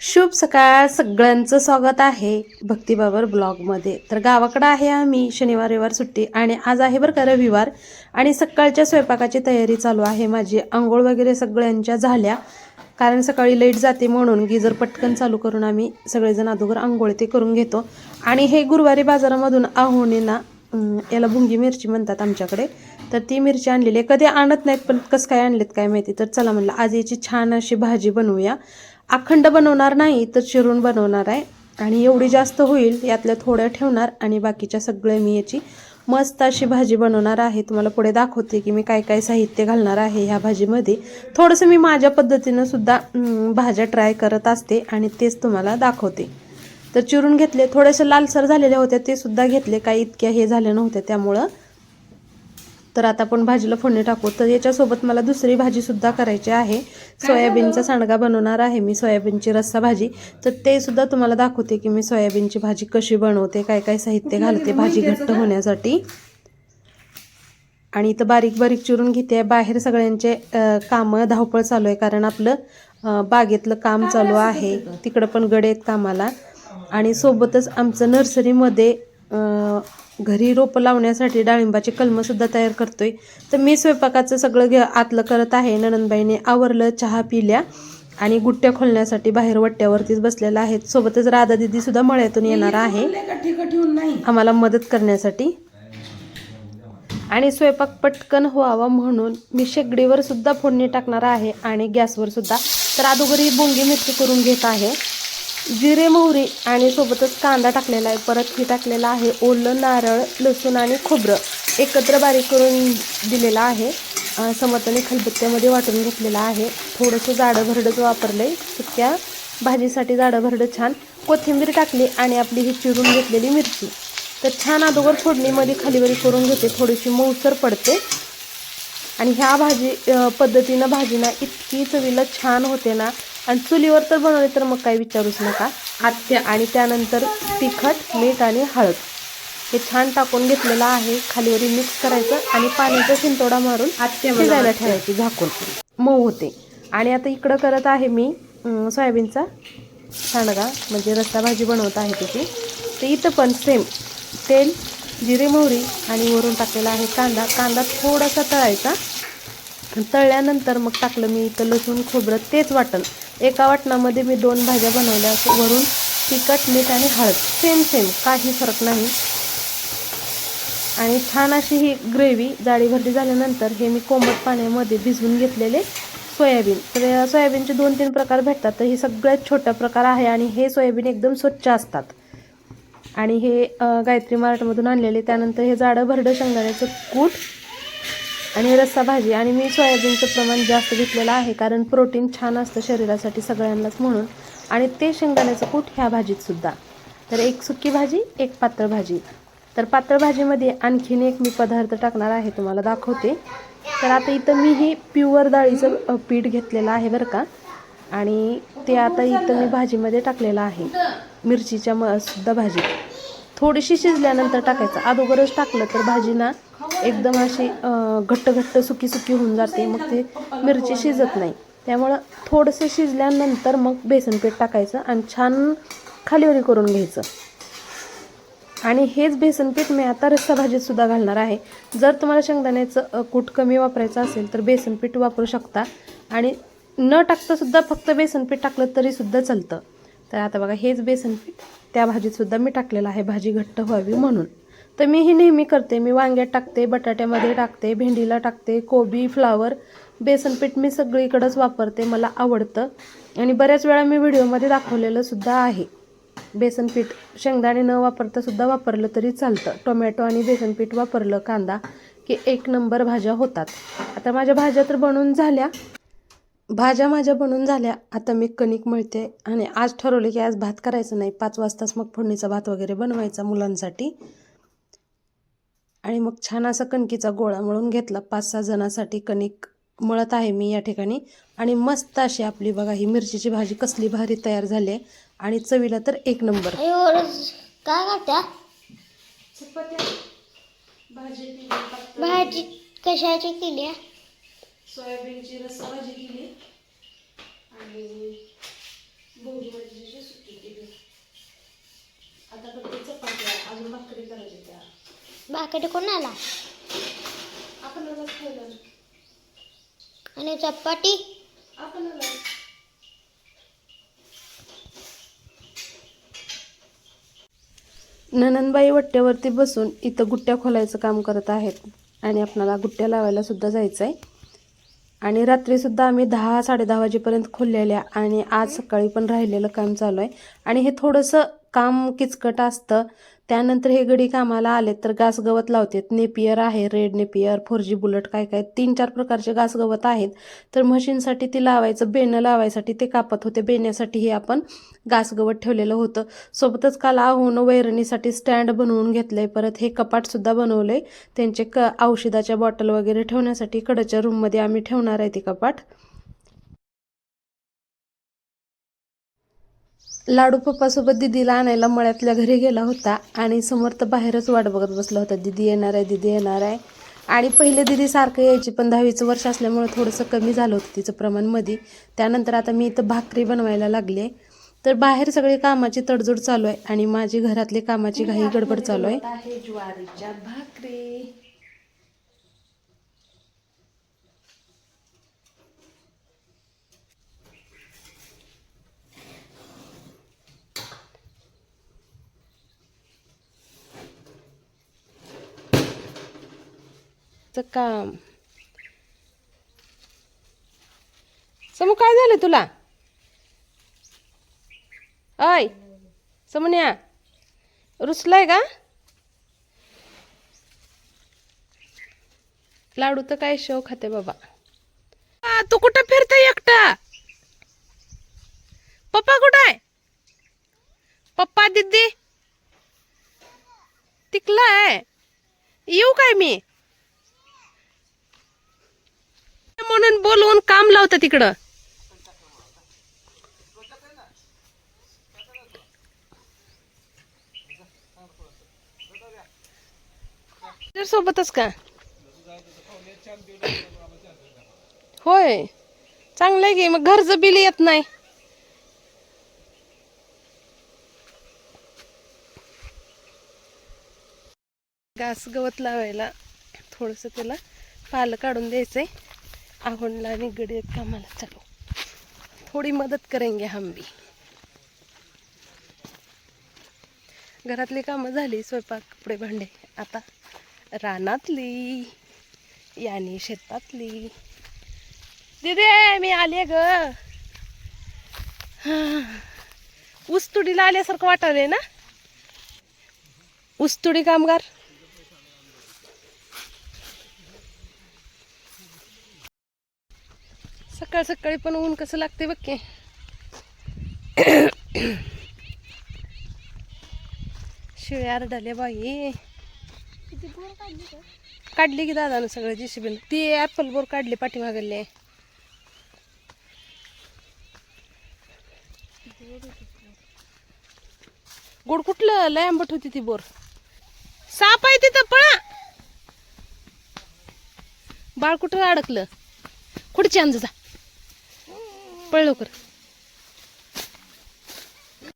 शुभ सकाळ सगळ्यांचं स्वागत आहे भक्तीबाबर ब्लॉगमध्ये. तर गावाकडं आहे आम्ही शनिवार रविवार सुट्टी आणि आज आहे बरं का रविवार आणि सकाळच्या स्वयंपाकाची तयारी चालू आहे माझी. आंघोळ वगैरे सगळ्यांच्या झाल्या. कारण सकाळी लाइट जाते म्हणून गिजर पटकन चालू करून आम्ही सगळेजण अगोदर आंघोळ ते करून घेतो. आणि हे गुरुवारी बाजारामधून आहोणीना याला भुंगी मिरची म्हणतात आमच्याकडे. तर ती मिरची आणलेली आहे. कधी आणत नाहीत पण कसं काय आणलेत काय माहिती. तर चला म्हणलं आज याची छान अशी भाजी बनवूया. अखंड बनवणार नाही तर चिरून बनवणार आहे. आणि एवढी जास्त होईल यातल्या थोड्या ठेवणार आणि बाकीच्या सगळ्या मी याची मस्त अशी भाजी बनवणार आहे. तुम्हाला पुढे दाखवते की मी काय काय साहित्य घालणार आहे ह्या भाजीमध्ये. थोडंसं मी माझ्या पद्धतीनं सुद्धा भाज्या ट्राय करत असते आणि तेच तुम्हाला दाखवते. तर चिरून घेतले थोडेसे लालसर झालेल्या होत्या ते सुद्धा घेतले. काही इतक्या हे झाल्या नव्हत्या त्यामुळं तर आता आपण भाजीला फोडणी टाकू. तर याच्यासोबत मला दुसरी भाजी सुद्धा करायची आहे. सोयाबीनचा सांडगा बनवणार आहे मी सोयाबीनची रस्सा भाजी. तर ते सुद्धा तुम्हाला दाखवते की मी सोयाबीनची भाजी कशी बनवते काय काय साहित्य घालते भाजी घट्ट होण्यासाठी. आणि इथं बारीक बारीक चिरून घेते. बाहेर सगळ्यांचे कामं धावपळ चालू आहे कारण आपलं बागेतलं काम चालू आहे. तिकडं पण गडे आहेत कामाला. आणि सोबतच आमचं नर्सरीमध्ये घरी रोपं लावण्यासाठी डाळिंबाचे कलमंसुद्धा तयार करतोय. तर मी स्वयंपाकाचं सगळं घे आतलं करत आहे. ननंदबाईने आवरलं चहा पिल्या आणि गुट्ट्या खोलण्यासाठी बाहेर वट्ट्यावरतीच बसलेल्या आहेत सोबतच राधा दिदी सुद्धा मळ्यातून येणार आहे. आम्हाला मदत करण्यासाठी. आणि स्वयंपाक पटकन व्हावा म्हणून मी शेगडीवर सुद्धा फोडणी टाकणार आहे आणि गॅसवर सुद्धा तर अगोदर ही बोंगी मिरची करून घेत आहे. जिरे मोहरी आणि सोबतच कांदा टाकलेला आहे. परत हे टाकलेलं आहे ओलं नारळ लसूण आणि खोबरं. एकत्र बारीक करून दिलेलं आहे. अं, खलबत्त्यामध्ये वाटून घेतलेलं आहे. थोडंसं जाडं भरडंच वापरलं आहे सुक्या भाजीसाठी जाडं भरडं छान कोथिंबीर टाकली आणि आपली ही चिरून घेतलेली मिरची. तर छान अगोदर फोडणीमध्ये खालीवरी करून घेते. थोडीशी मऊसर पडते. आणि ह्या भाजी पद्धतीनं भाजी ना इतकी चवीला छान होते ना आणि चुलीवर तर बनवले तर मग काही विचारूच नका. आत्या आणि त्यानंतर तिखट मीठ आणि हळद. हे छान टाकून घेतलेलं आहे. खालीवरी मिक्स करायचं आणि पाण्याचा शिंतोडा मारून शिजायला ठेवायची झाकून. मऊ होते. आणि आता इकडं करत आहे मी सोयाबीनचा सांडगा म्हणजे रस्सा भाजी बनवत आहे त्याची. तर इथं पण सेम तेल जिरे मोहरी आणि वरून टाकलेला आहे कांदा. कांदा थोडासा तळायचा. तळल्यानंतर मग टाकलं मी इथं लसूण खोबरं तेच वाटण. एका वाटणामध्ये मी दोन भाज्या बनवल्या वरून तिखट मीठ आणि हळद. सेम सेम काही फरक नाही. आणि छान अशी ही ग्रेव्ही जाडी भरली झाल्यानंतर हे मी कोमट पाण्यामध्ये भिजवून घेतलेले सोयाबीन. तर सोयाबीनचे दोन तीन प्रकार भेटतात. तर हे सगळ्यात छोटा प्रकार आहे आणि हे सोयाबीन एकदम स्वच्छ असतात. आणि हे गायत्री मार्टमधून आणलेले. त्यानंतर हे जाडं भरडं शेंगदाण्याचं कूट आणि रस्सा भाजी आणि मी सोयाबीनचं प्रमाण जास्त घेतलेलं आहे कारण प्रोटीन छान असतं शरीरासाठी सगळ्यांनाच म्हणून. आणि ते शेंगदाण्याचं कूट ह्या भाजीत सुद्धा. तर एक सुकी भाजी एक पातळ भाजी. तर पातळ भाजीमध्ये आणखीन एक मी पदार्थ टाकणार आहे तुम्हाला दाखवते. तर आता इथं मी हे प्युअर डाळीचं पीठ घेतलेलं आहे बरं का. आणि ते आता इथं मी भाजीमध्ये टाकलेलं आहे. मिरचीच्या म सुद्धा भाजी थोडीशी शिजल्यानंतर टाकायचं. अगोदरच टाकलं तर भाजी ना एकदम अशी घट्ट घट्ट सुकी सुकी होऊन जाते. मग ते मिरची शिजत नाही. त्यामुळं थोडंसं शिजल्यानंतर मग बेसन पीठ टाकायचं आणि छान खालीवरी करून घ्यायचं. आणि हेच बेसन पीठ मी आता रस्सा भाजीत सुद्धा घालणार आहे. जर तुम्हाला शेंगदाण्याचं कूट कमी वापरायचं असेल तर बेसन पीठ वापरू शकता. आणि न टाकता सुद्धा फक्त बेसन पीठ टाकलं तरी सुद्धा चालतं. तर आता बघा हेच बेसन पीठ त्या भाजीतसुद्धा मी टाकलेलं आहे भाजी घट्ट व्हावी म्हणून. तर मी हे नेहमी करते मी वांग्यात टाकते बटाट्यामध्ये टाकते भेंडीला टाकते कोबी फ्लावर बेसनपीठ मी सगळीकडंच वापरते मला आवडतं. आणि बऱ्याच वेळा मी व्हिडिओमध्ये दाखवलेलं सुद्धा आहे. बेसनपीठ शेंगदाणे न वापरता सुद्धा वापरलं तरी चालतं. टोमॅटो आणि बेसनपीठ वापरलं कांदा की एक नंबर भाज्या होतात. आता माझ्या भाज्या तर बनवून झाल्या. भाज्या माझ्या बनवून झाल्या. आता मी कणिक मळते आणि आज ठरवले की आज भात करायचं नाही. पाच वाजताच मग फोडणीचा भात वगैरे बनवायचा मुलांसाठी. आणि मग छान असा कणकीचा गोळा मळून घेतला. पाच सहा जणांसाठी कणिक मळत आहे मी या ठिकाणी. आणि मस्त अशी आपली बघा ही मिरचीची भाजी कसली भारी तयार झाली आहे. आणि चवीला तर एक नंबर. काय भाजी कशाची केली आहे? सोयाबीनची रस्सा भाजी केली. आणि भोगीमध्ये मिरचीची सुकी केली. आता फक्त चपात्या अजून भाकरी करायची त्या. बाकडे कोणाला? आपल्यालाच खायला. आणि चपाती? आपल्याला ननंदबाई वट्ट्यावरती बसून इथं गुट्ट्या खोलायचं काम करत आहेत. आणि आपणाला गुट्ट्या लावायला सुद्धा जायचं आहे आणि रात्रीसुद्धा आम्ही दहा साडेदहा वाजेपर्यंत खोललेल्या आणि आज सकाळी पण राहिलेलं काम चालू आहे. आणि हे थोडंसं काम किचकट असतं. त्यानंतर हे गडी कामाला आले तर घास गवत लावतात. नेपियर आहे red napier four G bullet काय काय तीन चार प्रकारचे घास गवत आहेत. तर मशीनसाठी ते लावायचं बेणं लावायसाठी ते कापत होते. बेण्यासाठी हे आपण घास गवत ठेवलेलं होतं. सोबतच काल आहून वैरणीसाठी स्टँड बनवून घेतलं आहे परत हे कपाटसुद्धा बनवलं आहे त्यांचे क औषधाच्या बॉटल वगैरे ठेवण्यासाठी कडच्या रूममध्ये आम्ही ठेवणार आहे ते कपाट. लाडू पप्पासोबत दिदीला आणायला मळ्यातल्या घरी गेला होता आणि समोर तर बाहेरच वाट बघत बसला होता. दिदी येणार आहे दिदी येणार आहे. आणि पहिले दिदी सारखं यायची पण दहावीचं वर्ष असल्यामुळे थोडंसं कमी झालं होतं तिचं प्रमाणमध्ये त्यानंतर आता मी इथं भाकरी बनवायला लागले. तर बाहेर सगळी कामाची तडजोड चालू आहे आणि माझी घरातली कामाची घाई गडबड चालू आहे ज्वारीच्या भाकरी. चं काम. समू काय झालं तुला? अय समन्या रुसलाय का? लाडू तर काय शेव खाते बाबा? तू कुठं फिरते एकटा? पप्पा कुठं आहे? पप्पा दिदी? आहे. येऊ काय मी? म्हणून बोलवून काम लावता तिकडं. सोबतच का? होय. चांगलं आहे की मग घरचं बिल येत नाही. घास गवत लावायला थोडंसं त्याला पालं काढून द्यायचंय. आवडला आणि गडी कामाला. चालू. थोडी मदत करेंगे हम भी. घरातली कामं झाली स्वयंपाक कपडे भांडे. आता रानातली याने शेतातली. दिदे मी आले ग. ऊस तुडीला आल्यासारखं वाटायलंय ना? ऊसतुडी कामगार? सकाळ सकाळी पण ऊन कसं लागते बघ की. शिळ्या आरडाले बाई. काढली की दादानं सगळं जेसीबीन. ती ऍपल बोर काढली पाठीमागले. गोड कुठलं? लय आंबट होती ती बोर साप आहे तिथं पळा. बाळ कुठं अडकलं? खुडची अंज जा. पळ लवकर